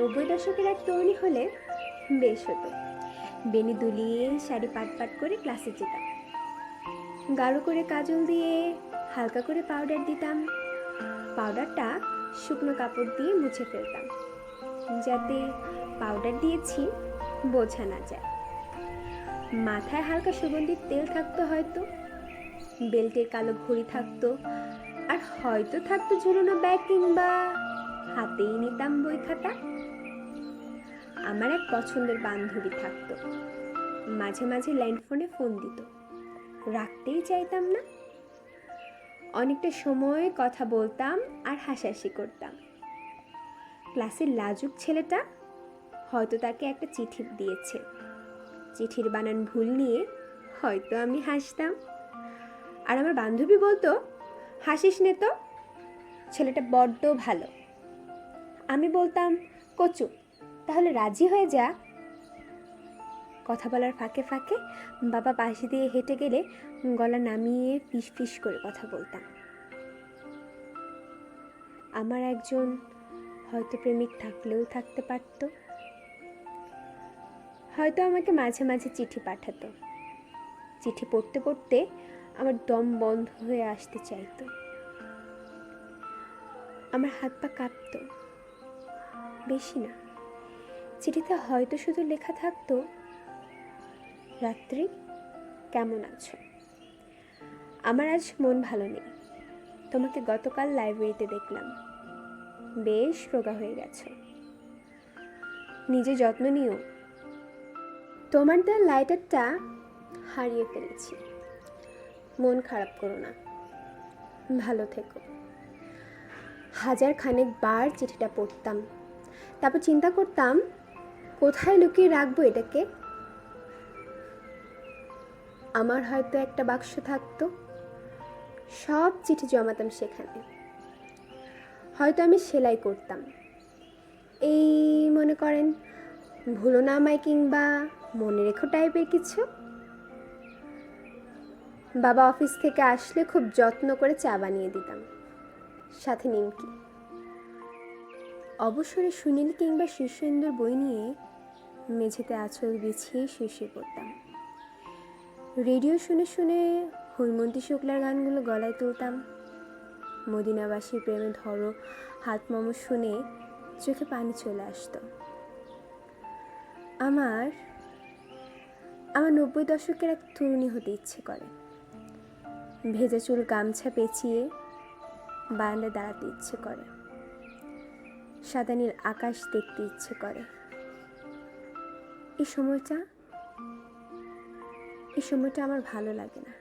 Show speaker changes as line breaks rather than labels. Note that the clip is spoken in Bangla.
নব্বই দশকের এক তরুণী হলে বেশ হতো। বেনি দুলিয়ে শাড়ি পাট পাট করে ক্লাসে যেতাম। গাঢ় করে কাজল দিয়ে হালকা করে পাউডার দিতাম। পাউডারটা শুকনো কাপড় দিয়ে মুছে ফেলতাম, যাতে পাউডার দিয়েছি বোঝা না যায়। মাথায় হালকা সুগন্ধির তেল থাকতো হয়তো, বেল্টের কালো ঘড়ি থাকতো, আর হয়তো থাকতো ঝুলানো ব্যাগ কিংবা হাতেই নিতাম বই খাতা। আমার এক পছন্দের বান্ধবী থাকতো। মাঝে মাঝে ল্যান্ডফোনে ফোন দিত। রাখতেই চাইতাম না। অনেকটা সময় কথা বলতাম আর হাসাহাসি করতাম। ক্লাসের লাজুক ছেলেটা হয়তো তাকে একটা চিঠি দিয়েছে। চিঠির বানান ভুল নিয়ে হয়তো আমি হাসতাম। আর আমার বান্ধবী বলতো, হাসিস নে তো, ছেলেটা বড্ড ভালো। আমি বলতাম, কচু তাহলে রাজি হয়ে যা। কথা বলার ফাঁকে ফাঁকে বাবা পাশে দিয়ে হেঁটে গেলে গলা নামিয়ে ফিস ফিস করে কথা বলতাম। আমার একজন হয়তো প্রেমিক থাকলেও থাকতে পারতো। হয়তো আমাকে মাঝে মাঝে চিঠি পাঠাতো। চিঠি পড়তে পড়তে আমার দম বন্ধ হয়ে আসতে চাইতো। আমার হাত পা কাঁপতো। বেশি না। চিঠিতে হয়তো শুধু লেখা থাকতো, রাত্রি, কেমন আছো? আমার আজ মন ভালো নেই। তোমাকে গতকাল লাইব্রেরিতে দেখলাম। বেশ রোগা হয়ে গেছো। নিজে যত্ন নিও। তোমার দেওয়া লাইটারটা হারিয়ে ফেলেছি। মন খারাপ করো না। ভালো থেকো। হাজার খানেক বার চিঠিটা পড়তাম। তারপর চিন্তা করতাম কোথায় লুকিয়ে রাখব এটাকে? আমার হয়তো একটা বাক্স থাকতো। সব চিঠি জমাতাম সেখানে। হয়তো আমি সেলাই করতাম। এই, মনে করেন ভুলো না আমায় কিংবা মনে রেখো টাইপের কিছু। বাবা অফিস থেকে আসলে খুব যত্ন করে চা বানিয়ে দিতাম। সাথে নিমকি। অবসরে সুনীল কিংবা শীর্ষেন্দুর বই নিয়ে মেঝেতে আঁচল বিছিয়ে শুয়ে পড়তাম। রেডিও শুনে শুনে হৈমন্তী শুক্লার গানগুলো গলায় তুলতাম। মদিনাবাসীর প্রেমে ধরো, হাত মোমো শুনে চোখে পানি চলে আসতো। আমার আমার নব্বই দশকের এক তরুণী হতে ইচ্ছে করে। ভেজা চুল গামছা পেঁচিয়ে বারান্দায় দাঁড়াতে ইচ্ছে করে। সাদা নীল আকাশ দেখতে ইচ্ছে করে। এই সময়টা এই সময়টা আমার ভালো লাগে না।